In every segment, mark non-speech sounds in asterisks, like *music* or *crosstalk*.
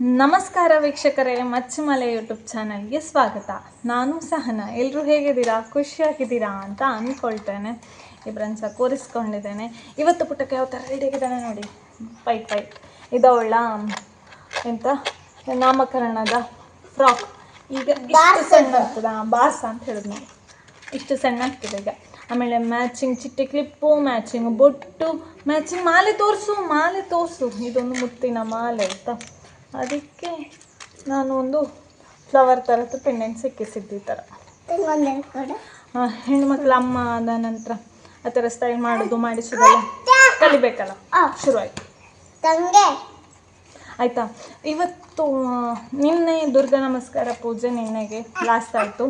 ನಮಸ್ಕಾರ ವೀಕ್ಷಕರೇ ಮಚ್ಚಮಲೆ ಯೂಟ್ಯೂಬ್ ಚಾನಲ್ಗೆ ಸ್ವಾಗತ. ನಾನು ಸಹನ. ಎಲ್ಲರೂ ಹೇಗಿದ್ದೀರಾ? ಖುಷಿಯಾಗಿದ್ದೀರಾ ಅಂತ ಅಂದ್ಕೊಳ್ತೇನೆ. ಇಬ್ಬರನ್ನು ಸಹ ಕೂರಿಸ್ಕೊಂಡಿದ್ದೇನೆ. ಇವತ್ತು ಪುಟಕ್ಕೆ ಯಾವ ಥರ ರೆಡಿಯಾಗಿದ್ದಾನೆ ನೋಡಿ. ಪೈಟ್ ಪೈಟ್ ಇದವಳ ಎಂತ? ನಾಮಕರಣದ ಫ್ರಾಕ್. ಈಗ ಇಷ್ಟು ಸಣ್ಣ ಆಗ್ತದ? ಬಾರ್ಸ ಅಂತ ಹೇಳಿದ್ ನಾವು ಇಷ್ಟು ಸಣ್ಣ ಆಗ್ತದೆ ಈಗ. ಆಮೇಲೆ ಮ್ಯಾಚಿಂಗ್ ಚಿಟ್ಟೆ ಕ್ಲಿಪ್ಪು ಮ್ಯಾಚಿಂಗ್ ಬೊಟ್ಟು ಮ್ಯಾಚಿಂಗ್ ಮಾಲೆ ತೋರಿಸು ಮಾಲೆ ತೋರಿಸು. ಇದೊಂದು ಮುತ್ತಿನ ಮಾಲೆ ಆಯಿತಾ? ಅದಕ್ಕೆ ನಾನು ಒಂದು ಫ್ಲವರ್ ಥರದ್ದು ಪೆಂಡೆಂಟ್ ಸಿಕ್ಕಿಸಿದ್ದು ಈ ಥರ ಹೆಣ್ಮಕ್ಳು ಅಮ್ಮ ಆದ ನಂತರ ಆ ಥರ ಸ್ಟೈಲ್ ಮಾಡೋದು ಮಾಡಿಸೋದೆಲ್ಲ ಕಲಿಬೇಕಲ್ಲ. ಶುರುವಾಯಿತು. ತಂಗೆ. ಆಯಿತಾ? ಇವತ್ತು ನಿನ್ನೆ ದುರ್ಗಾ ನಮಸ್ಕಾರ ಪೂಜೆ ನಿನ್ನೆಗೆ ಲಾಸ್ಟ್ ಆಯಿತು.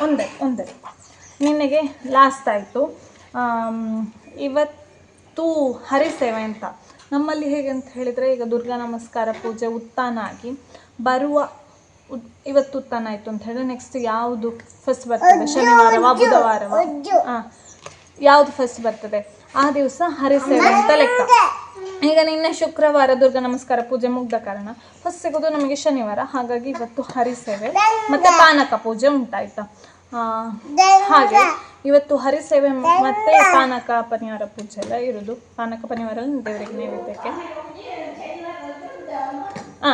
ಒಂದೇ ಒಂದೇ. ನಿನ್ನೆಗೆ ಲಾಸ್ಟ್ ಆಯಿತು. ಇವತ್ತು ಹರಿಸೇವೆ ಅಂತ. ನಮ್ಮಲ್ಲಿ ಹೇಗೆ ಅಂತ ಹೇಳಿದರೆ ಈಗ ದುರ್ಗಾ ನಮಸ್ಕಾರ ಪೂಜೆ ಉತ್ಥಾನ ಆಗಿ ಬರುವ ಉತ್- ಇವತ್ತು ಉತ್ಥಾನ ಆಯಿತು ಅಂತ ಹೇಳಿದ್ರೆ ನೆಕ್ಸ್ಟ್ ಯಾವುದು ಫಸ್ಟ್ ಬರ್ತದೆ? ಶನಿವಾರವಾ ಬುಧವಾರವಾ. ಹಾಂ ಯಾವುದು ಫಸ್ಟ್ ಬರ್ತದೆ? ಆ ದಿವಸ ಹರಿಸೇವೆ ಅಂತ ಲೆಕ್ಕ. ಈಗ ನಿನ್ನೆ ಶುಕ್ರವಾರ ದುರ್ಗಾ ನಮಸ್ಕಾರ ಪೂಜೆ ಮುಗ್ದ ಕಾರಣ ಫಸ್ಟ್ ಸಿಗೋದು ನಮಗೆ ಶನಿವಾರ. ಹಾಗಾಗಿ ಇವತ್ತು ಹರಿಸೇವೆ ಮತ್ತೆ ಪಾನಕ ಪೂಜೆ ಉಂಟಾಯ್ತಾ? ಹಾಗೆ. ಇವತ್ತು ಹರಿಸೇವೆ ಮತ್ತೆ ಪಾನಕ ಪನಿವಾರ ಪೂಜೆ ಎಲ್ಲ ಇರೋದು. ಪಾನಕ ಪನಿವಾರ ದೇವರಿಗೆ ನೈವೇದ್ಯಕ್ಕೆ. ಆ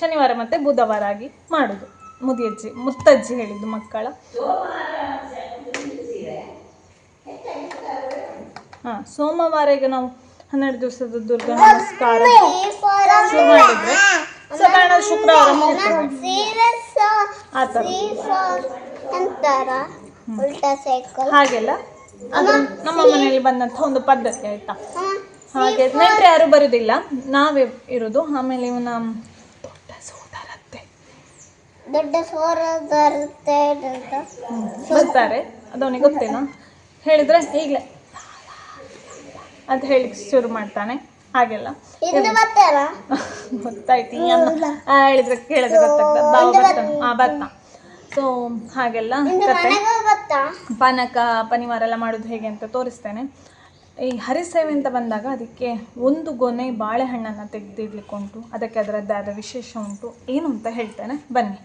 ಶನಿವಾರ ಮತ್ತೆ ಬುಧವಾರ ಆಗಿ ಮಾಡುದು. ಮುದಿಯಜ್ಜಿ ಮುತ್ತಜ್ಜಿ ಹೇಳಿದ್ದು ಮಕ್ಕಳ. ಹಾಂ ಸೋಮವಾರ ಈಗ ನಾವು ಹನ್ನೆರಡು ದಿವಸದ ದುರ್ಗಾ ನಮಸ್ಕಾರ ಶುರು ಮಾಡಿದ್ರೆ. ಸಾಧಾರಣ ಶುಕ್ರವಾರ ಆ ಥರ. ಉಲ್ಟಾ ಸೈಕಲ್. ಹಾಗೆಲ್ಲ? ಅದು ನಮ್ಮ ಮನೆಯಲ್ಲಿ ಬಂದಂಥ ಒಂದು ಪದ್ಧತಿ ಆಯ್ತಾ? ಹಾಗೆ ನೆಂಟರು ಯಾರು ಬರುದಿಲ್ಲ. ನಾವೇ ಇರೋದು. ಆಮೇಲೆ ಇವನ ದೊಡ್ಡ ಸೋದರತ್ತೆ. ದೊಡ್ಡ ಸೋದರತ್ತೆ ಬರ್ತಾರೆ. ಅದು ಅವನಿಗೆ ಗೊತ್ತೇನೋ? ಹೇಳಿದ್ರೆ ಈಗಲೇ ಅಂತ ಹೇಳಿ ಶುರು ಮಾಡ್ತಾನೆ. ಹಾಗೆಲ್ಲ. *laughs* ಗೊತ್ತಾಯ್ತಿ ಹೇಳಿದ್ರೆ ಕೇಳಿದ್ರೆ ಗೊತ್ತಾಗ್ತದೆ. ಬರ್ತಾನೆ ಸೊ ಹಾಗೆಲ್ಲ ಕತೆ. ಪಾನಕ, ಪನಿವಾರ ಎಲ್ಲ ಮಾಡೋದು ಹೇಗೆ ಅಂತ ತೋರಿಸ್ತೇನೆ. ಈ ಹರಿಸೇವೆ ಅಂತ ಬಂದಾಗ ಅದಕ್ಕೆ ಒಂದು ಗೊನೆ ಬಾಳೆಹಣ್ಣನ್ನು ತೆಗೆದಿಡ್ಲಿಕ್ಕೆ ಉಂಟು ಅದಕ್ಕೆ ಅದರದ್ದಾದ ವಿಶೇಷ ಉಂಟು. ಏನು ಅಂತ ಹೇಳ್ತೇನೆ. ಬನ್ನಿ.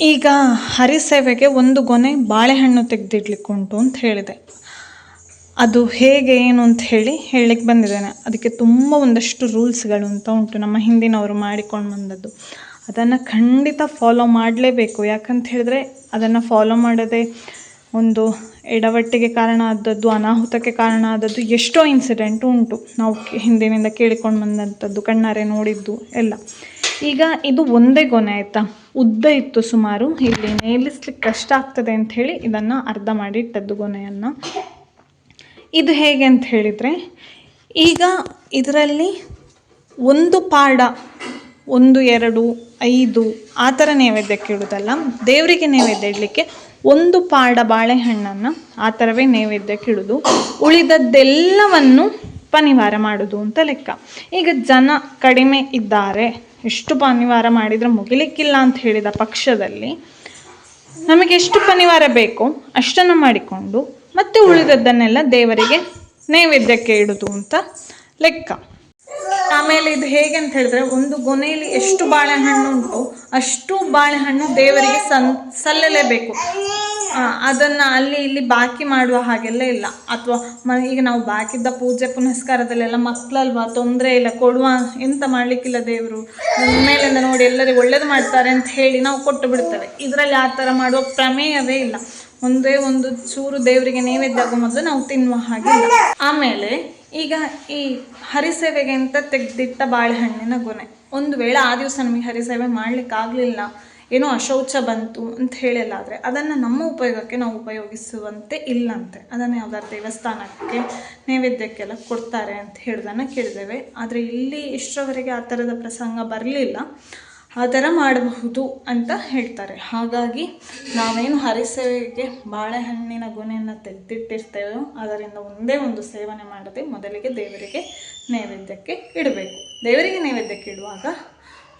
ಈಗ ಹರಿಸೇವೆಗೆ ಒಂದು ಗೊನೆ ಬಾಳೆಹಣ್ಣು ತೆಗೆದಿಡ್ಲಿಕ್ಕೆ ಉಂಟು ಅಂತ ಹೇಳಿದೆ. ಅದು ಹೇಗೆ, ಏನು ಅಂತ ಹೇಳಿ ಹೇಳಲಿಕ್ಕೆ ಬಂದಿದ್ದೇನೆ. ಅದಕ್ಕೆ ತುಂಬ ಒಂದಷ್ಟು ರೂಲ್ಸ್ಗಳು ಅಂತ ಉಂಟು ನಮ್ಮ ಹಿಂದಿನವರು ಮಾಡಿಕೊಂಡು ಬಂದದ್ದು. ಅದನ್ನು ಖಂಡಿತ ಫಾಲೋ ಮಾಡಲೇಬೇಕು. ಯಾಕಂತ ಹೇಳಿದ್ರೆ ಅದನ್ನು ಫಾಲೋ ಮಾಡದೆ ಒಂದು ಎಡವಟ್ಟಿಗೆ ಕಾರಣ ಆದದ್ದು, ಅನಾಹುತಕ್ಕೆ ಕಾರಣ ಆದದ್ದು ಎಷ್ಟೋ ಇನ್ಸಿಡೆಂಟ್ ಉಂಟು. ನಾವು ಹಿಂದಿನಿಂದ ಕೇಳಿಕೊಂಡು ಬಂದಂಥದ್ದು, ಕಣ್ಣಾರೆ ನೋಡಿದ್ದು ಎಲ್ಲ. ಈಗ ಇದು ಒಂದೇ ಗೊನೆ ಆಯಿತಾ? ಉದ್ದ ಇತ್ತು ಸುಮಾರು. ಇಲ್ಲಿ ನೇಲಿಸ್ಲಿಕ್ಕೆ ಕಷ್ಟ ಆಗ್ತದೆ ಅಂತ ಹೇಳಿ ಇದನ್ನು ಅರ್ಧ ಮಾಡಿ ಇಟ್ಟದ್ದು ಗೊನೆಯನ್ನು. ಇದು ಹೇಗೆ ಅಂತ ಹೇಳಿದರೆ, ಈಗ ಇದರಲ್ಲಿ ಒಂದು ಪಾಡ, ಒಂದು, ಎರಡು, ಐದು, ಆ ಥರ ನೈವೇದ್ಯಕ್ಕೆ ಇಡೋದಲ್ಲ. ದೇವರಿಗೆ ನೈವೇದ್ಯ ಇಡಲಿಕ್ಕೆ ಒಂದು ಪಾಡ ಬಾಳೆಹಣ್ಣನ್ನು ಆ ಥರವೇ ನೈವೇದ್ಯಕ್ಕೆ ಇಡೋದು. ಉಳಿದದ್ದೆಲ್ಲವನ್ನು ಪನಿವಾರ ಮಾಡೋದು ಅಂತ ಲೆಕ್ಕ. ಈಗ ಜನ ಕಡಿಮೆ ಇದ್ದಾರೆ. ಎಷ್ಟು ಪನಿವಾರ ಮಾಡಿದರೆ ಮುಗಿಲಿಕ್ಕಿಲ್ಲ ಅಂತ ಹೇಳಿದ ಪಕ್ಷದಲ್ಲಿ ನಮಗೆ ಎಷ್ಟು ಪನಿವಾರ ಬೇಕೋ ಅಷ್ಟನ್ನು ಮಾಡಿಕೊಂಡು ಮತ್ತೆ ಉಳಿದದ್ದನ್ನೆಲ್ಲ ದೇವರಿಗೆ ನೈವೇದ್ಯಕ್ಕೆ ಇಡೋದು ಅಂತ ಲೆಕ್ಕ. ಆಮೇಲೆ ಇದು ಹೇಗೆ ಅಂತ ಹೇಳಿದ್ರೆ, ಒಂದು ಗೊನೆಯಲ್ಲಿ ಎಷ್ಟು ಬಾಳೆಹಣ್ಣು ಉಂಟು ಅಷ್ಟು ಬಾಳೆಹಣ್ಣು ದೇವರಿಗೆ ಸನ್, ಸಲ್ಲಲೇಬೇಕು. ಅದನ್ನ ಅಲ್ಲಿ ಇಲ್ಲಿ ಬಾಕಿ ಮಾಡುವ ಹಾಗೆಲ್ಲ ಇಲ್ಲ. ಅಥವಾ ಮ, ಈಗ ನಾವು ಬಾಕಿದ್ದ ಪೂಜೆ ಪುನಸ್ಕಾರದಲ್ಲೆಲ್ಲ ಮಕ್ಕಳಲ್ವಾ ತೊಂದರೆ ಇಲ್ಲ, ಕೊಡುವ ಎಂತ ಮಾಡ್ಲಿಕ್ಕಿಲ್ಲ ದೇವರು? ಮೇಲಿಂದ ನೋಡಿ ಎಲ್ಲರಿಗೂ ಒಳ್ಳೇದು ಮಾಡ್ತಾರೆ ಅಂತ ಹೇಳಿ ನಾವು ಕೊಟ್ಟು ಬಿಡ್ತೇವೆ. ಇದರಲ್ಲಿ ಆ ಥರ ಮಾಡುವ ಪ್ರಮೇಯವೇ ಇಲ್ಲ. ಒಂದೇ ಒಂದು ಚೂರು ದೇವರಿಗೆ ನೈವೇದ್ಯ ಆಗೋ ಮೊದಲು ನಾವು ತಿನ್ನುವ ಹಾಗೆ. ಆಮೇಲೆ ಈಗ ಈ ಹರಿಸೇವೆಗೆ ಅಂತ ತೆಗೆದಿಟ್ಟ ಬಾಳೆಹಣ್ಣಿನ ಗೊನೆ. ಒಂದು ವೇಳೆ ಆ ದಿವಸ ನಮಗೆ ಹರಿಸೇವೆ ಮಾಡಲಿಕ್ಕಾಗಲಿಲ್ಲ, ಏನೋ ಅಶೌಚ ಬಂತು ಅಂತ ಹೇಳಿಲ್ಲಾದರೆ ಅದನ್ನು ನಮ್ಮ ಉಪಯೋಗಕ್ಕೆ ನಾವು ಉಪಯೋಗಿಸುವಂತೆ ಇಲ್ಲಂತೆ. ಅದನ್ನು ಯಾವ್ದಾದ್ರು ದೇವಸ್ಥಾನಕ್ಕೆ ನೈವೇದ್ಯಕ್ಕೆಲ್ಲ ಕೊಡ್ತಾರೆ ಅಂತ ಹೇಳೋದನ್ನು ಕೇಳಿದ್ದೇವೆ. ಆದರೆ ಇಲ್ಲಿ ಇಷ್ಟರವರೆಗೆ ಆ ಥರದ ಪ್ರಸಂಗ ಬರಲಿಲ್ಲ. ಆ ಥರ ಮಾಡಬಹುದು ಅಂತ ಹೇಳ್ತಾರೆ. ಹಾಗಾಗಿ ನಾವೇನು ಹರಿಸೇವೆಗೆ ಬಾಳೆಹಣ್ಣಿನ ಗೊನೆಯನ್ನು ತೆಗೆದಿಟ್ಟಿರ್ತೇವೋ, ಅದರಿಂದ ಒಂದೇ ಒಂದು ಸೇವನೆ ಮಾಡದೆ ಮೊದಲಿಗೆ ದೇವರಿಗೆ ನೈವೇದ್ಯಕ್ಕೆ ಇಡಬೇಕು. ದೇವರಿಗೆ ನೈವೇದ್ಯಕ್ಕೆ ಇಡುವಾಗ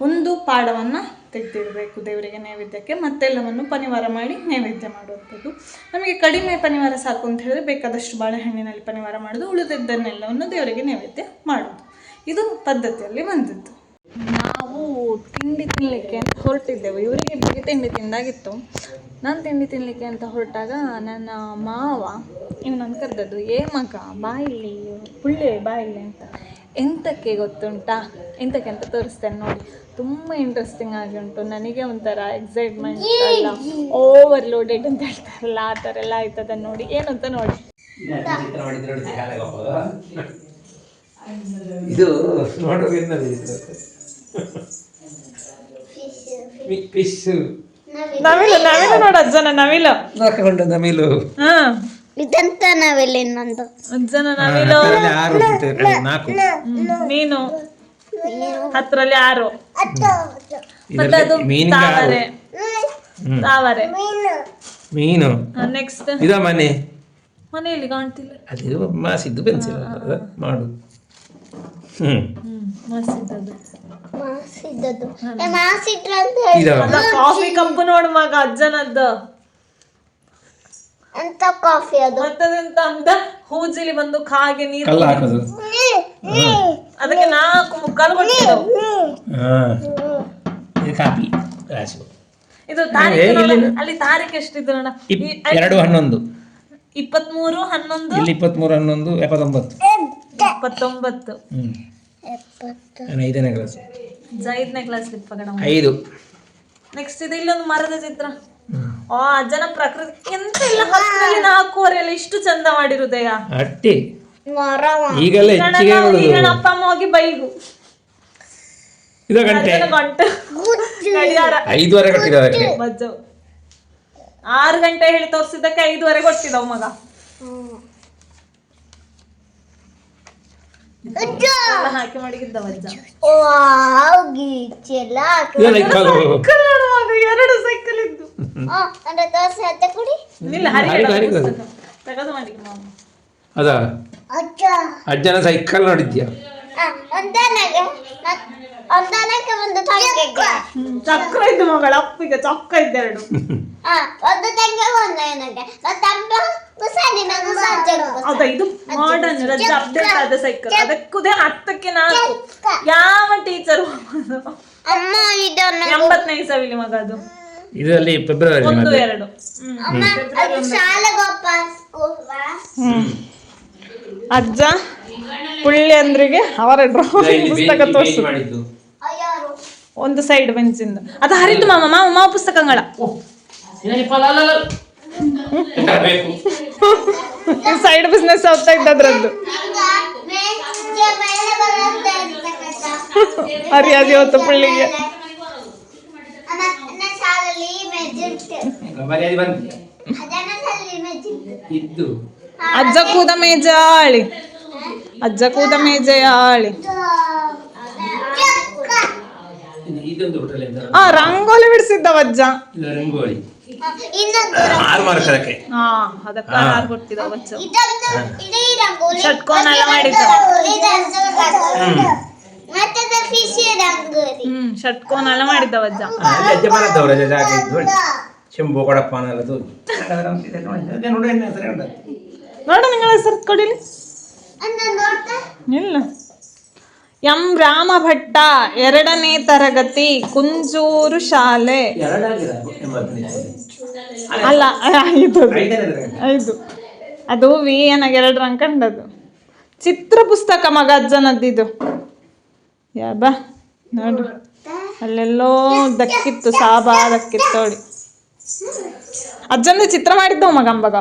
ಒಂದು ಪಾಡವನ್ನು ತೆಗೆದಿಡಬೇಕು ದೇವರಿಗೆ ನೈವೇದ್ಯಕ್ಕೆ. ಮತ್ತೆಲ್ಲವನ್ನು ಪನಿವಾರ ಮಾಡಿ ನೈವೇದ್ಯ ಮಾಡುವಂಥದ್ದು. ನಮಗೆ ಕಡಿಮೆ ಪನಿವಾರ ಸಾಕು ಅಂತ ಹೇಳಿದ್ರೆ ಬೇಕಾದಷ್ಟು ಬಾಳೆಹಣ್ಣಿನಲ್ಲಿ ಪನಿವಾರ ಮಾಡೋದು, ಉಳಿದಿದ್ದನ್ನೆಲ್ಲವನ್ನು ದೇವರಿಗೆ ನೈವೇದ್ಯ ಮಾಡೋದು ಇದು ಪದ್ಧತಿಯಲ್ಲಿ ಬಂದದ್ದು. ತಿಂಡಿ ತಿನ್ನಲಿಕ್ಕೆ ಅಂತ ಹೊರಟಿದ್ದೆವು. ಇವರಿಗೆ ಇಬ್ಬರಿಗೆ ತಿಂಡಿ ತಿಂದಾಗಿತ್ತು. ನಾನು ತಿಂಡಿ ತಿನ್ನಲಿಕ್ಕೆ ಅಂತ ಹೊರಟಾಗ ನನ್ನ ಮಾವ ಇವನನ್ನು ಕರೆದದ್ದು, ಏ ಮಗ ಬಾಯಿಲಿ ಪುಳ್ಳೆ ಬಾಯಿಲಿ ಅಂತ. ಎಂತಕ್ಕೆ ಗೊತ್ತುಂಟಾ? ಎಂತಕ್ಕೆ ಅಂತ ತೋರಿಸ್ತೇನೆ ನೋಡಿ. ತುಂಬ ಇಂಟ್ರೆಸ್ಟಿಂಗ್ ಆಗಿ ಉಂಟು. ನನಗೆ ಒಂಥರ ಎಕ್ಸೈಟ್ಮೆಂಟ್ ಅಲ್ಲ ಓವರ್ಲೋಡೆಡ್ ಅಂತ ಹೇಳ್ತಾರಲ್ಲ, ಆ ಥರ ಎಲ್ಲ ಆಯ್ತದ ನೋಡಿ. ಏನು ಅಂತ ನೋಡಿ. ಇದು ಫಿಶ್ ನವಿಲು. ನವಿಲು ನೋಡು ಅಜ್ಜನ ನವಿಲು. ಹಾಕೊಂಡ ನಮಿಲು ಹಾ. ಇದಂತ ನಾವೆಲ್ಲ ಇನ್ನೊಂದು? ಅಜ್ಜನ ನವಿಲು. ಅದರಲ್ಲಿ ಆರು ನಾಲ್ಕು. ಮೀನು. ಹತ್ತರಲ್ಲಿ ಆರು. ಮತ್ತೆ ಇದರಲ್ಲಿ ಅದು ಮೀನಿಗೆ ಆರು. ತಾವರೆ. ಹ್ಮ್. ತಾವರೆ. ಮೀನು. ನೆಕ್ಸ್ಟ್ ಇದ ಮನೆ. ಮನೆಯಲ್ಲಿ ಕಾಣ್ತಿಲ್ಲ. ಅದು ಮಾಸಿದ್ದು ಪೆನ್ಸಿಲ್ ಮಾಡು. ಮಾಸಿದ್ದದು. ಅಂತ ಅಲ್ಲ ಕಾಫಿ ಕಪ್ ನೋಡು ಮಗ ಅಜ್ಜನದ್ದು. ಅಂತ ಕಾಫಿ ಅದು? ಮತ್ತದಂತ ಅಂತ ಹೂಜಿಲಿ ಬಂದು ಕಾಗೆ ನೀರು ಕಲ್ಲ ಹಾಕೋದು. ಅದಕ್ಕೆ ನಾಲ್ಕು ಮುಕ್ಕಾಲು ಕೊಟ್ಟಿದ್ದು. ಇದು ಕಾಫಿ ರಾಶಿ. ಇದು ತಾರೀಖು ನೋಡು. ಅಲ್ಲಿ ತಾರೀಖು ಎಷ್ಟಿದ್ದು ನೋಡ. ಇಪ್- ಎರಡು ಹನ್ನೊಂದು. ಇಪ್ಪತ್ಮೂರು ಹನ್ನೊಂದು. ಇಲ್ಲಿ ಇಪ್ಪತ್ಮೂರು ಹನ್ನೊಂದು ಎಪ್ಪತ್ತೊಂಬತ್ತು. ಇಪ್ಪತ್ತೊಂಬತ್ತು ನಾನು ಐದನೇ ಕ್ಲಾಸ್ ಐದನೇ ಕ್ಲಾಸ್ ಪಗಡ ಐದು. ನೆಕ್ಸ್ಟ್ ಇದೆ ಇಲ್ಲೊಂದು ಮರದ ಚಿತ್ರ. ಓ ಆ ಅಜ್ಜನ ಪ್ರಕೃತಿ ಎಂತ ಇಲ್ಲ ಹತ್ತರಲ್ಲಿ ನಾಲ್ಕೂವರೆ ಎಲ್ಲ ಇಷ್ಟು ಚಂದ ಮಾಡಿರುದಯ್ಯ ಅಟ್ಟಿ. ಈಗೆಲ್ಲ ಹೆಚ್ಚಿಗೆ ಅಪ್ಪ ಅಮ್ಮ ಹೋಗಿ ಬೈಗು. ಇದು ಗಂಟೆ. ಐದುವರೆ ಕೊಟ್ಟಿದ್ದಾರೆ ಬಜ್ಜವು ಆರು ಗಂಟೆ ಹೇಳಿ ತೋರಿಸಿದ್ದಕ್ಕೆ ಐದುವರೆ ಕೊಟ್ಟಿದ್ದವು ಮಗ ಎಲ್ಲ ಹಾಕಿ ಎರಡು ಸೈಕಲ್ ಇದ್ದು. ಅಂದ್ರೆ ದೋಸೆ ಅತ್ತ ಕುಡಿ. ಇಲ್ಲ ಹರಿ ತೆಗೆದು ಮಾಮ. ಅದ? ಅಜ್ಜ! ಅಜ್ಜನ ಸೈಕಲ್ ನೋಡಿದ್ಯಾ? ಚಕ್ರ ಇದ್ದು ಮಗಳ ಅಪ್ಪಿಗೆ ಚೊಕ್ಕ ಇದ್ದೆರಡು ಆ, ಒಂದು ತಂಗಿ ಒಂದು ನನಗೆ ಹೌದಾ? ಇದು ಮಾಡರ್ನ್ ರಜೆ ಅಪ್ಡೇಟ್ ಆದ ಸೈಕಲ್ ಅದಕ್ಕೂದೇ ಹತ್ತಕ್ಕೆ ನಾಲ್ಕು. ಯಾವ ಟೀಚರ್ ಅಮ್ಮ ಇದನ್ನು ಎಂಬತ್ತನೇ ಇಸವಿಲಿ ಮಗ ಅದು. ಇದರಲ್ಲಿ ಫೆಬ್ರವರಿ ಒಂದು ಎರಡು. ಅದು ಅಜ್ಜ ಪುಳ್ಳಿಯಂದ್ರಿಗೆ ಅವರ ಡ್ರಾಯಿಂಗ್ ಪುಸ್ತಕ ತೋರಿಸು. ಒಂದು ಸೈಡ್ ಬೆಂಚಿಂದ ಅದು ಹರಿದು ಮಾಮ ಮಾವ ಮಾವ ಪುಸ್ತಕಗಳ. ಸೈಡ್ ಬಿಸ್ನೆಸ್ ಹೋಗ್ತಾ ಇದ್ದದ್ರದ್ದು. ಹರಿಯಾದಿ ಹೊತ್ತು ಪುಳ್ಳಿಗೆ ಅಜ್ಜ ಕೂದ ಮೇಜ ಆಳಿ. ಅಜ್ಜ ಕೂದ ಮೇಜ ಆಳಿ. ಆ ರಂಗೋಲಿ ಬಿಡಿಸಿದ್ದವ ಅಜ್ಜ. ರಂಗೋಲಿ. ಆರು ಅದಕ್ಕೆ. ಹಾ ಅದಕ್ಕೆ ಹಾ. ಯಾರು ಕೊಟ್ಟಿದ್ದವ ಇದೊಂದು ಇಡೀ ರಂಗೋಲಿ. ಷಟ್ಕೋನ ಎಲ್ಲ ಹ್ಮ್. ಷಟ್ಕೋನ ಎಲ್ಲ ಮಾಡಿದ್ದ ಅಜ್ಜ ಜಾಗ ಇದ್ದು ನೋಡಿ. ಶಂಭು ಕೊಡಪ್ಪ ಅನ್ನೋದು. ಅದೇ ನೋಡು ಎಣ್ಣೆ ಹೆಸರೇ ಉಂಟು. ನೋಡು ನಿಗಳ ಹೆಸರು ಕೊಡಿಲಿ ಇಲ್ಲ. ಎಂ ರಾಮ ಭಟ್ಟ ಎರಡನೇ ತರಗತಿ ಕುಂಜೂರು ಶಾಲೆ. ಅಲ್ಲ ಐದು. ಅದು. ಐದು. ಅದು ವಿ ಏನಾಗ ಎರಡು ಅನ್ಕಂಡದು ಕಂಡದು ಚಿತ್ರ ಪುಸ್ತಕ ಮಗ ಅಜ್ಜನದ್ದಿದು. ಯಾ ಬಾ. ನೋಡು. ಅಲ್ಲೆಲ್ಲೋ ದಕ್ಕಿತ್ತು ಸಾಬಾ ದಕ್ಕಿತ್ತು ನೋಡಿ. ಅಜ್ಜಂದು ಚಿತ್ರ ಮಾಡಿದ್ದವು ಮಗ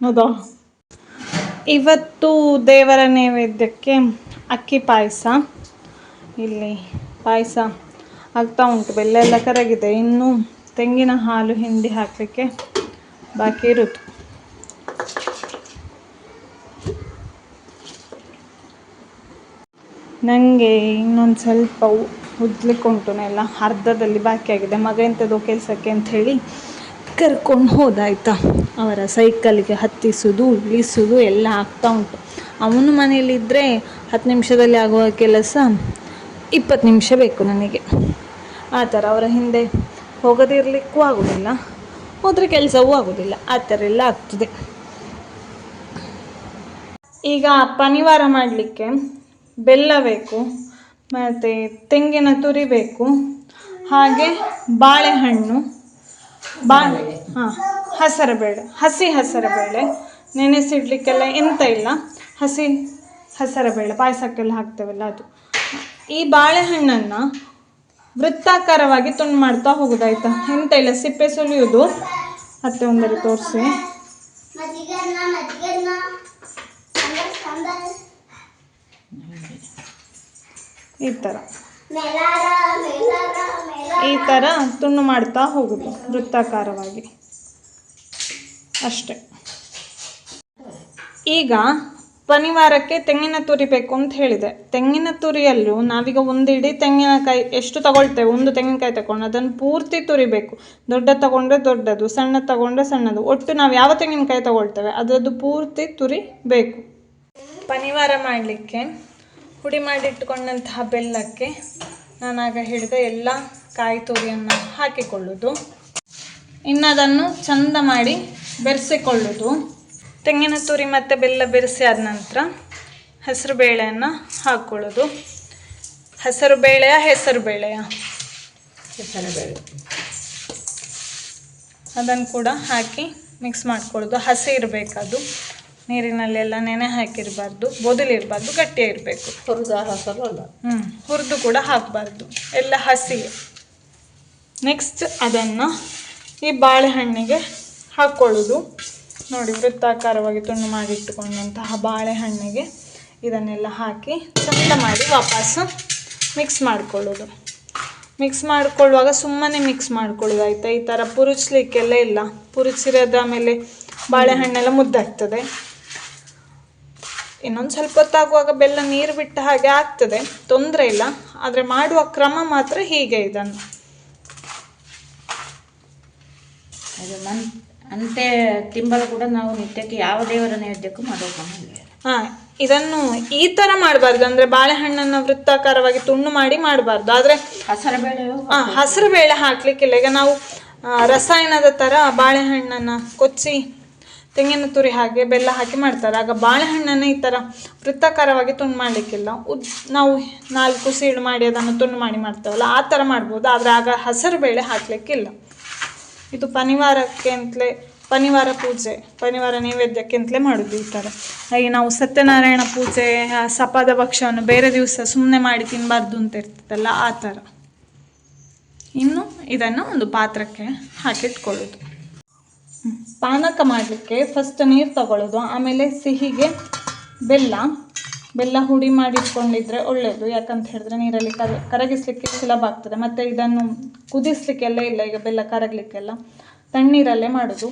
ಹೌದಾ? ಇವತ್ತು ದೇವರ ನೈವೇದ್ಯಕ್ಕೆ ಅಕ್ಕಿ ಪಾಯಸ. ಇಲ್ಲಿ ಪಾಯಸ ಆಗ್ತಾ ಉಂಟು, ಬೆಲ್ಲ ಎಲ್ಲ ಕರಗಿದೆ. ಇನ್ನು ತೆಂಗಿನ ಹಾಲು ಹಿಂಡಿ ಹಾಕಲಿಕ್ಕೆ ಬಾಕಿ ಇರುತ್ತೆ ನನಗೆ ಇನ್ನೊಂದು ಸ್ವಲ್ಪ ಉ- ಎಲ್ಲ ಉಂಟು ಅರ್ಧದಲ್ಲಿ ಬಾಕಿ ಆಗಿದೆ. ಮಗ ಎಂಥದ್ದು ಕೆಲಸಕ್ಕೆ ಅಂಥೇಳಿ ಕರ್ಕೊಂಡು ಹೋದಾಯ್ತಾ. ಅವರ ಸೈಕಲ್ಗೆ ಹತ್ತಿಸೋದು ಇಳಿಸೋದು ಎಲ್ಲ ಆಗ್ತಾ ಉಂಟು. ಅವನು ಮನೆಯಲ್ಲಿದ್ದರೆ ಹತ್ತು ನಿಮಿಷದಲ್ಲಿ ಆಗುವ ಕೆಲಸ ಇಪ್ಪತ್ತು ನಿಮಿಷ ಬೇಕು ನನಗೆ. ಆ ಥರ ಅವರ ಹಿಂದೆ ಹೋಗದಿರಲಿಕ್ಕೂ ಆಗೋದಿಲ್ಲ, ಹೋದರೆ ಕೆಲಸವೂ ಆಗೋದಿಲ್ಲ. ಆ ಥರ ಎಲ್ಲ ಆಗ್ತದೆ. ಈಗ ಪನಿವಾರ ಮಾಡಲಿಕ್ಕೆ ಬೆಲ್ಲ ಬೇಕು, ಮತ್ತು ತೆಂಗಿನ ತುರಿ ಬೇಕು, ಹಾಗೆ ಬಾಳೆಹಣ್ಣು ಬಾಳೆ ಹಾಂ, ಹಸರುಬೇಳೆ, ಹಸಿ ಹಸರುಬೇಳೆ. ನೆನೆಸಿಡ್ಲಿಕ್ಕೆಲ್ಲ ಎಂತ ಇಲ್ಲ. ಹಸಿ ಹಸರುಬೇಳೆ, ಪಾಯಸಕ್ಕೆಲ್ಲ ಹಾಕ್ತೇವಲ್ಲ ಅದು. ಈ ಬಾಳೆಹಣ್ಣನ್ನು ವೃತ್ತಾಕಾರವಾಗಿ ತುಂಡು ಮಾಡ್ತಾ ಹೋಗೋದಾಯ್ತಾ? ಎಂತ ಇಲ್ಲ ಸಿಪ್ಪೆ ಸುಲಿಯೋದು ಮತ್ತೆ ಒಂದರಿ ತೋರಿಸಿ. ಈ ಥರ ಈ ಥರ ತುಂಡು ಮಾಡ್ತಾ ಹೋಗುದು ವೃತ್ತಾಕಾರವಾಗಿ. ಅಷ್ಟೆ. ಈಗ ಪನಿವಾರಕ್ಕೆ ತೆಂಗಿನ ತುರಿ ಬೇಕು ಅಂತ ಹೇಳಿದೆ. ತೆಂಗಿನ ತುರಿಯಲ್ಲೂ ನಾವೀಗ ಒಂದು ತೆಂಗಿನಕಾಯಿ ಎಷ್ಟು ತಗೊಳ್ತೇವೆ? ಒಂದು ತೆಂಗಿನಕಾಯಿ ತಗೊಂಡು ಅದನ್ನು ಪೂರ್ತಿ ತುರಿಬೇಕು. ದೊಡ್ಡ ತಗೊಂಡ್ರೆ ದೊಡ್ಡದು, ಸಣ್ಣ ತಗೊಂಡ್ರೆ ಸಣ್ಣದು. ಒಟ್ಟು ನಾವು ಯಾವ ತೆಂಗಿನಕಾಯಿ ತಗೊಳ್ತೇವೆ? ಅದರದ್ದು ಪೂರ್ತಿ ತುರಿ ಬೇಕು. ಪನಿವಾರ ಮಾಡಲಿಕ್ಕೆ ಹುಡಿ ಮಾಡಿಟ್ಟುಕೊಂಡಂತಹ ಬೆಲ್ಲಕ್ಕೆ ನಾನಾಗ ಹಿಡಿದ ಎಲ್ಲ ಕಾಯಿ ತುರಿಯನ್ನು ಹಾಕಿಕೊಳ್ಳೋದು. ಇನ್ನದನ್ನು ಚಂದ ಮಾಡಿ ಬೆರೆಸಿಕೊಳ್ಳುವುದು ತೆಂಗಿನ ತುರಿ ಮತ್ತು ಬೆಲ್ಲ ಬೆರೆಸಿ ಆದ ನಂತರ ಹೆಸರು ಬೇಳೆಯನ್ನು ಹಾಕ್ಕೊಳ್ಳೋದು ಹೆಸರು ಬೇಳೆಯ ಹೆಸರು ಬೇಳೆಯ. ಅದನ್ನು ಕೂಡ ಹಾಕಿ ಮಿಕ್ಸ್ ಮಾಡ್ಕೊಳ್ಳೋದು. ಹಸಿ ಇರಬೇಕದು. ನೀರಿನಲ್ಲೆಲ್ಲ ನೆನೆ ಹಾಕಿರಬಾರ್ದು. ಬೊದಲಿರಬಾರ್ದು. ಗಟ್ಟಿ ಇರಬೇಕು. ಅಲ್ಲ? ಹ್ಞೂ ಹುರಿದು ಕೂಡ ಹಾಕಬಾರ್ದು. ಎಲ್ಲ ಹಸಿ. ನೆಕ್ಸ್ಟ್ ಅದನ್ನು ಈ ಬಾಳೆಹಣ್ಣಿಗೆ ಹಾಕ್ಕೊಳ್ಳೋದು ನೋಡಿ ವೃತ್ತಾಕಾರವಾಗಿ ತುಂಡು ಮಾಡಿಟ್ಟುಕೊಂಡಂತಹ ಬಾಳೆಹಣ್ಣಿಗೆ ಇದನ್ನೆಲ್ಲ ಹಾಕಿ ಚಂದ ಮಾಡಿ ವಾಪಸ್ಸು ಮಿಕ್ಸ್ ಮಾಡಿಕೊಳ್ಳೋದು. ಮಿಕ್ಸ್ ಮಾಡಿಕೊಳ್ಳುವಾಗ ಸುಮ್ಮನೆ ಮಿಕ್ಸ್ ಮಾಡ್ಕೊಳ್ಳೋದು ಆಯಿತಾ? ಈ ಥರ ಪುರುಚ್ಲಿಕ್ಕೆಲ್ಲ ಇಲ್ಲ. ಪುರುಚಿರೋದ ಆಮೇಲೆ ಬಾಳೆಹಣ್ಣೆಲ್ಲ ಮುದ್ದಾಗ್ತದೆ. ಇನ್ನೊಂದು ಸ್ವಲ್ಪ ಹೊತ್ತಾಗುವಾಗ ಬೆಲ್ಲ ನೀರು ಬಿಟ್ಟ ಹಾಗೆ ಆಗ್ತದೆ. ತೊಂದರೆ ಇಲ್ಲ. ಆದರೆ ಮಾಡುವ ಕ್ರಮ ಮಾತ್ರ ಹೀಗೆ ಇದನ್ನು. ಅಂತೆ ತಿಂಬಲು ಕೂಡ ನಾವು ನಿತ್ಯಕ್ಕೆ ಯಾವ ದೇವರ ನೈವೇದ್ಯಕ್ಕೂ ಮಾಡೋ ಕ್ರಮ ಹಾಂ ಇದನ್ನು ಈ ಥರ ಮಾಡಬಾರ್ದು. ಅಂದರೆ ಬಾಳೆಹಣ್ಣನ್ನು ವೃತ್ತಾಕಾರವಾಗಿ ತುಂಡು ಮಾಡಿ ಮಾಡಬಾರ್ದು. ಆದರೆ ಹಸಿರು ಬೇಳೆ ಆ, ಹಸಿರು ಬೇಳೆ ಹಾಕ್ಲಿಕ್ಕಿಲ್ಲ. ಈಗ ನಾವು ರಸಾಯನದ ಥರ ಬಾಳೆಹಣ್ಣನ್ನು ಕೊಚ್ಚಿ ತೆಂಗಿನ ತುರಿ ಹಾಗೆ ಬೆಲ್ಲ ಹಾಕಿ ಮಾಡ್ತಾರೆ. ಆಗ ಬಾಳೆಹಣ್ಣನ್ನು ಈ ಥರ ವೃತ್ತಾಕಾರವಾಗಿ ತುಂಡು ಮಾಡಲಿಕ್ಕಿಲ್ಲ. ಉದ್ ನಾವು ನಾಲ್ಕು ಸೀಳು ಮಾಡಿ ಅದನ್ನು ತುಂಡು ಮಾಡಿ ಮಾಡ್ತೇವಲ್ಲ ಆ ಥರ ಮಾಡ್ಬೋದು. ಆದರೆ ಆಗ ಹಸಿರು ಬೇಳೆ ಹಾಕಲಿಕ್ಕಿಲ್ಲ. ಇದು ಪನಿವಾರಕ್ಕೆ ಅಂತಲೇ, ಪನಿವಾರ ಪೂಜೆ, ಪನಿವಾರ ನೈವೇದ್ಯಕ್ಕೆ ಅಂತಲೇ ಮಾಡೋದು ಈ ಥರ ಹಾಗೆ ನಾವು ಸತ್ಯನಾರಾಯಣ ಪೂಜೆ ಸಪಾದ ಭಕ್ಷ್ಯವನ್ನು ಬೇರೆ ದಿವಸ ಸುಮ್ಮನೆ ಮಾಡಿ ತಿನ್ನಬಾರ್ದು ಅಂತ ಇರ್ತದಲ್ಲ ಆ ಥರ ಇನ್ನು ಇದನ್ನು ಒಂದು ಪಾತ್ರಕ್ಕೆ ಹಾಕಿಟ್ಕೊಳ್ಳೋದು. ಪಾನಕ ಮಾಡಲಿಕ್ಕೆ ಫಸ್ಟ್ ನೀರು ತಗೊಳ್ಳೋದು ಆಮೇಲೆ ಸಿಹಿಗೆ ಬೆಲ್ಲ ಬೆಲ್ಲ ಹುಡಿ ಮಾಡಿಟ್ಕೊಂಡಿದ್ರೆ ಒಳ್ಳೆಯದು ಯಾಕಂತ ಹೇಳಿದ್ರೆ ನೀರಲ್ಲಿ ಕರ ಕರಗಿಸ್ಲಿಕ್ಕೆ ಸುಲಭ ಆಗ್ತದೆ. ಮತ್ತು ಇದನ್ನು ಕುದಿಸ್ಲಿಕ್ಕೆಲ್ಲ ಇಲ್ಲ. ಈಗ ಬೆಲ್ಲ ಕರಗಲಿಕ್ಕೆಲ್ಲ ತಣ್ಣೀರಲ್ಲೇ ಮಾಡೋದು.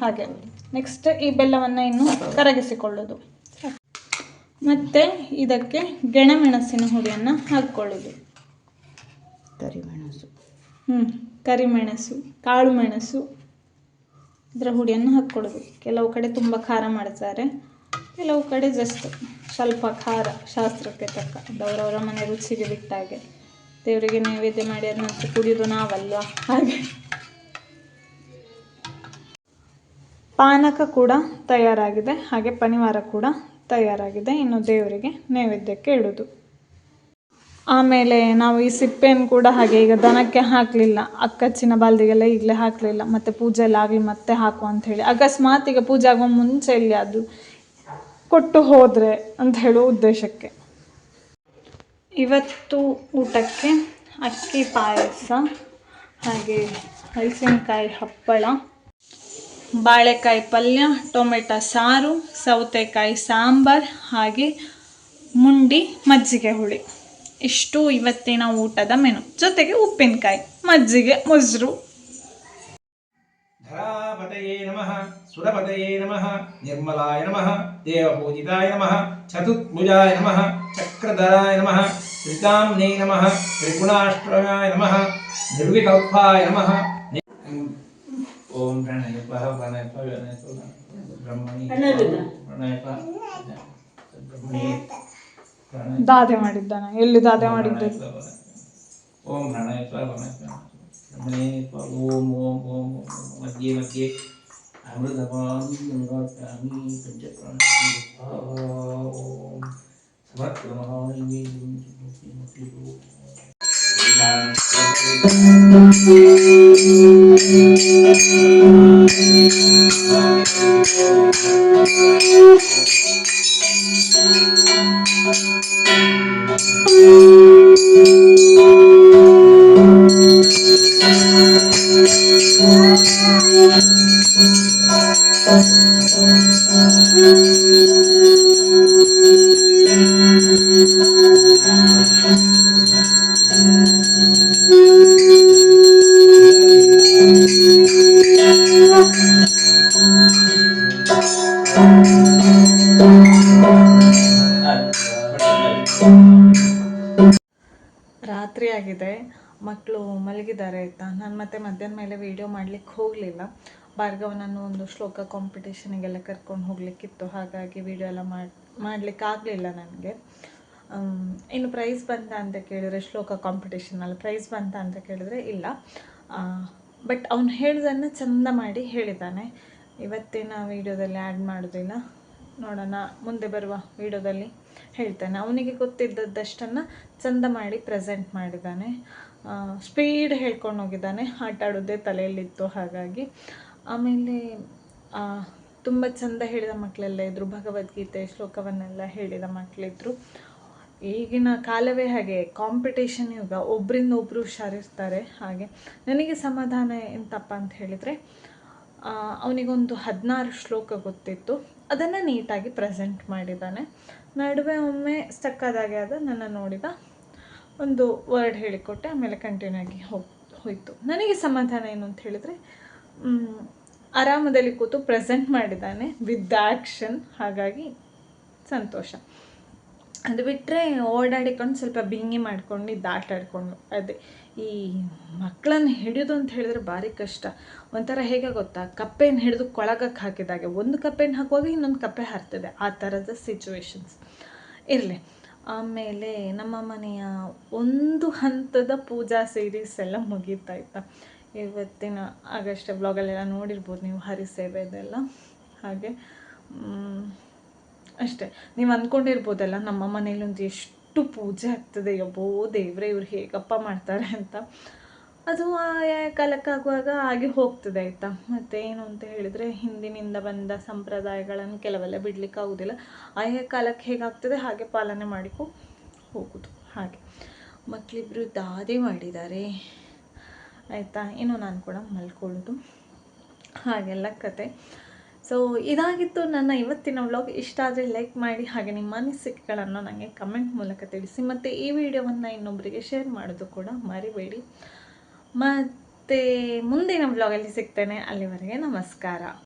ಹಾಗೆ. ನೆಕ್ಸ್ಟ್ ಈ ಬೆಲ್ಲವನ್ನು ಇನ್ನು ಕರಗಿಸಿಕೊಳ್ಳೋದು. ಮತ್ತು ಇದಕ್ಕೆ ಗೆಣಮೆಣಸಿನ ಹುಡಿಯನ್ನು ಹಾಕ್ಕೊಳ್ಳೋದು. ಕರಿಮೆಣಸು. ಹ್ಞೂ ಕರಿಮೆಣಸು ಕಾಳು ಮೆಣಸು ಇದರ ಹುಡಿಯನ್ನು ಹಾಕ್ಕೊಳ್ಳೋದು. ಕೆಲವು ಕಡೆ ತುಂಬ ಖಾರ ಮಾಡ್ತಾರೆ. ಕೆಲವು ಕಡೆ ಜಸ್ಟ್ ಸ್ವಲ್ಪ ಖಾರ ಶಾಸ್ತ್ರಕ್ಕೆ ತಕ್ಕ ಅವರವರ ಮನೆ ರುಚಿಗೆ ಬಿಟ್ಟ ಹಾಗೆ. ದೇವರಿಗೆ ನೈವೇದ್ಯ ಮಾಡಿ ಅದನ್ನ ಕುಡಿಯೋದು ನಾವಲ್ವ ಹಾಗೆ. ಪಾನಕ ಕೂಡ ತಯಾರಾಗಿದೆ, ಹಾಗೆ ಪನಿವಾರ ಕೂಡ ತಯಾರಾಗಿದೆ. ಇನ್ನು ದೇವರಿಗೆ ನೈವೇದ್ಯಕ್ಕೆ ಇಡೋದು. ಆಮೇಲೆ ನಾವು ಈ ಸಿಪ್ಪೆಯನ್ನು ಕೂಡ ಹಾಗೆ ಈಗ ದನಕ್ಕೆ ಹಾಕಲಿಲ್ಲ. ಅಕ್ಕಚ್ಚಿನ ಬಾಲ್ದಿಗೆಲ್ಲ ಈಗಲೇ ಹಾಕಲಿಲ್ಲ. ಮತ್ತು ಪೂಜೆ ಎಲ್ಲ ಆಗಲಿ ಮತ್ತೆ ಹಾಕು ಅಂತ ಹೇಳಿ. ಅಕಸ್ಮಾತ್ ಈಗ ಪೂಜೆ ಆಗುವ ಮುಂಚೆ ಇಲ್ಲಿ ಅದು ಕೊಟ್ಟು ಹೋದರೆ ಅಂತ ಹೇಳೋ ಉದ್ದೇಶಕ್ಕೆ. ಇವತ್ತು ಊಟಕ್ಕೆ ಅಕ್ಕಿ ಪಾಯಸ ಹಾಗೆ ಹಲಸಿನಕಾಯಿ ಹಪ್ಪಳ ಬಾಳೆಕಾಯಿ ಪಲ್ಯ ಟೊಮೆಟೊ ಸಾರು ಸೌತೆಕಾಯಿ ಸಾಂಬಾರ್ ಹಾಗೆ ಮುಂಡಿ ಮಜ್ಜಿಗೆ ಹುಳಿ. ಇಷ್ಟು ಇವತ್ತಿನ ಊಟದ ಮೆನು. ಜೊತೆಗೆ ಉಪ್ಪಿನಕಾಯಿ ಮಜ್ಜಿಗೆ ಮೊಸರು. ನಮಃ. ಸುರಪತಯೇ ನಮಃ ನಿರ್ಮಲಾಯ ನಮಃ ದೇವಪೂಜಿತಾಯ ನಮಃ ಚತುರ್ಭುಜಾಯ ನಮಃ ಚಕ್ರಧರಾಯ ನಮಃ ತ್ರಿಕಾಮ್ನೇ ನಮಃ ತ್ರಿಗುಣಾಶ್ರಯಾಯ ನಮಃ ನಿರ್ವಿಕಲ್ಪಾಯ ನಮಃ ನಿ- ಓಂ ಪ್ರಣಯಪ ಪ್ರಣಯಪ ಪ್ರಣಯಪ ಬ್ರಹ್ಮಣಿ ಪ್ರಣಯಪ ಬ್ರಹ್ಮಣಿ ಪ್ರಣಯ ದಾದೆ ಮಾಡಿದ್ದಾನ ಎಲ್ಲಿ ದಾದೆ ಮಾಡಿದ್ದು ಓಂ ಪ್ರಣಯ ಪ್ರಣಯ ಬ್ರಹ್ಮಣೇ ಓಂ ಓಂ ಓಂ ಓಂ ಮಧ್ಯೆ अमृतवाणी गंगाप्यामी पंचप्राणी समर्पणमाणि ರಾತ್ರಿ ಆಗಿದೆ ಮಕ್ಕಳು ಮಲಗಿದ್ದಾರೆ ನಾನು ಮತ್ತೆ ಮಧ್ಯಾಹ್ನ ವೀಡಿಯೋ ಮಾಡಲಿಕ್ಕೆ ಹೋಗಲಿಲ್ಲ. ಭಾರ್ಗವನನ್ನು ಒಂದು ಶ್ಲೋಕ ಕಾಂಪಿಟೇಷನಿಗೆಲ್ಲ ಕರ್ಕೊಂಡು ಹೋಗ್ಲಿಕ್ಕಿತ್ತು. ಹಾಗಾಗಿ ವಿಡಿಯೋ ಎಲ್ಲ ಮಾಡಿ, ಮಾಡಲಿಕ್ಕೆ ಆಗಲಿಲ್ಲ ನನಗೆ. ಇನ್ನು ಪ್ರೈಸ್ ಬಂತ ಅಂತ ಕೇಳಿದರೆ ಶ್ಲೋಕ ಕಾಂಪಿಟೇಷನಲ್ಲಿ ಪ್ರೈಸ್ ಬಂತ ಅಂತ ಕೇಳಿದರೆ ಇಲ್ಲ. ಬಟ್ ಅವ್ನು ಹೇಳಿದನ್ನು ಚಂದ ಮಾಡಿ ಹೇಳಿದ್ದಾನೆ ಇವತ್ತಿನ ವಿಡಿಯೋದಲ್ಲಿ ಆ್ಯಡ್ ಮಾಡೋದಿಲ್ಲ. ನೋಡೋಣ, ಮುಂದೆ ಬರುವ ವಿಡಿಯೋದಲ್ಲಿ ಹೇಳ್ತಾನೆ. ಅವನಿಗೆ ಗೊತ್ತಿದ್ದದ್ದಷ್ಟನ್ನು ಚಂದ ಮಾಡಿ ಪ್ರೆಸೆಂಟ್ ಮಾಡಿದ್ದಾನೆ ಸ್ಪೀಡ್ ಹೇಳ್ಕೊಂಡು ಹೋಗಿದ್ದಾನೆ. ಆಟ ಆಡೋದೇ ತಲೆಯಲ್ಲಿತ್ತು ಹಾಗಾಗಿ. ಆಮೇಲೆ ತುಂಬ ಚಂದ ಹೇಳಿದ ಮಕ್ಕಳೆಲ್ಲ ಇದ್ದರು ಭಗವದ್ಗೀತೆ ಶ್ಲೋಕವನ್ನೆಲ್ಲ ಹೇಳಿದ ಮಕ್ಕಳಿದ್ರು ಈಗಿನ ಕಾಲವೇ ಹಾಗೆ ಕಾಂಪಿಟೇಷನ್ ಯುಗ. ಒಬ್ಬರಿಂದ ಒಬ್ಬರು ಹುಷಾರಿರ್ತಾರೆ. ಹಾಗೆ, ನನಗೆ ಸಮಾಧಾನ ಎಂತಪ್ಪ ಅಂತ ಹೇಳಿದರೆ ಅವನಿಗೊಂದು ಹದಿನಾರು ಶ್ಲೋಕ ಗೊತ್ತಿತ್ತು. ಅದನ್ನು ನೀಟಾಗಿ ಪ್ರೆಸೆಂಟ್ ಮಾಡಿದ್ದಾನೆ. ನಡುವೆ ಒಮ್ಮೆ ಸ್ಟಕ್ ಆದಾಗೆ ಆದ ನನ್ನ ನೋಡಿದ ಒಂದು ವರ್ಡ್ ಹೇಳಿಕೊಟ್ಟೆ, ಆಮೇಲೆ ಕಂಟಿನ್ಯೂ ಆಗಿ ಹೋಗಿ ಹೋಯಿತು. ನನಗೆ ಸಮಾಧಾನ ಏನು ಅಂತ ಹೇಳಿದರೆ ಆರಾಮದಲ್ಲಿ ಕೂತು ಪ್ರೆಸೆಂಟ್ ಮಾಡಿದ್ದಾನೆ ವಿತ್ ಆ್ಯಕ್ಷನ್ ಹಾಗಾಗಿ ಸಂತೋಷ. ಅದು ಬಿಟ್ಟರೆ ಓಡಾಡಿಕೊಂಡು ಸ್ವಲ್ಪ ಬಿಂಗಿ ಮಾಡ್ಕೊಂಡು ದಾಟಾಡಿಕೊಂಡು ಅದೇ. ಈ ಮಕ್ಕಳನ್ನು ಹಿಡಿಯೋದು ಅಂತ ಹೇಳಿದ್ರೆ ಭಾರಿ ಕಷ್ಟ. ಒಂಥರ ಹೇಗೆ ಗೊತ್ತಾ? ಕಪ್ಪೆಯನ್ನು ಹಿಡಿದು ಕೊಳಗಕ್ಕೆ ಹಾಕಿದಾಗೆ. ಒಂದು ಕಪ್ಪೆಯನ್ನು ಹಾಕುವಾಗ ಇನ್ನೊಂದು ಕಪ್ಪೆ ಹಾರ್ತದೆ. ಆ ಥರದ ಸಿಚುವೇಶನ್ಸ್ ಇರಲಿ. ಆಮೇಲೆ ನಮ್ಮ ಮನೆಯ ಒಂದು ಹಂತದ ಪೂಜಾ ಸೀರೀಸ್ ಎಲ್ಲ ಮುಗೀತಾಯ್ತಾ ಇವತ್ತಿನ ಆಗಸ್ಟ್ ಬ್ಲಾಗಲ್ಲೆಲ್ಲ ನೋಡಿರ್ಬೋದು ನೀವು ಹರಿಸೇವೆದೆಲ್ಲ ಹಾಗೆ ಅಷ್ಟೇ. ನೀವು ಅಂದ್ಕೊಂಡಿರ್ಬೋದಲ್ಲ, ನಮ್ಮ ಮನೇಲಿ ಒಂದು ಎಷ್ಟು ಪೂಜೆ ಆಗ್ತದೆ. ಯಬ್ಬೋ ದೇವ್ರೆ, ಇವ್ರು ಹೇಗಪ್ಪ ಮಾಡ್ತಾರೆ ಅಂತ. ಅದು ಆಯಾ ಕಾಲಕ್ಕಾಗುವಾಗ ಆಗಿ ಹೋಗ್ತದೆ ಆಯಿತಾ? ಮತ್ತು ಏನು ಅಂತ ಹೇಳಿದರೆ ಹಿಂದಿನಿಂದ ಬಂದ ಸಂಪ್ರದಾಯಗಳನ್ನು ಕೆಲವೆಲ್ಲ ಬಿಡ್ಲಿಕ್ಕೆ ಆಗೋದಿಲ್ಲ. ಆಯಾ ಕಾಲಕ್ಕೆ ಹೇಗಾಗ್ತದೆ? ಹಾಗೆ ಪಾಲನೆ ಮಾಡಿಕೊ ಹೋಗೋದು. ಹಾಗೆ. ಮಕ್ಕಳಿಬ್ರು ದಾದೆ ಮಾಡಿದ್ದಾರೆ ಆಯಿತಾ? ಏನು ನಾನು ಕೂಡ ಮಲ್ಕೊಳ್ಳೋದು. ಹಾಗೆಲ್ಲ ಕತೆ. ಸೊ ಇದಾಗಿತ್ತು ನನ್ನ ಇವತ್ತಿನ ವ್ಲಾಗ್ ಇಷ್ಟ ಆದರೆ ಲೈಕ್ ಮಾಡಿ, ಹಾಗೆ ನಿಮ್ಮ ಅನಿಸಿಕೆಗಳನ್ನು ನನಗೆ ಕಮೆಂಟ್ ಮೂಲಕ ತಿಳಿಸಿ. ಮತ್ತು ಈ ವಿಡಿಯೋವನ್ನು ಇನ್ನೊಬ್ಬರಿಗೆ ಶೇರ್ ಮಾಡೋದು ಕೂಡ ಮರಿಬೇಡಿ. ಮತ್ತು ಮುಂದಿನ ಬ್ಲಾಗಲ್ಲಿ ಸಿಗ್ತೇನೆ. ಅಲ್ಲಿವರೆಗೆ ನಮಸ್ಕಾರ.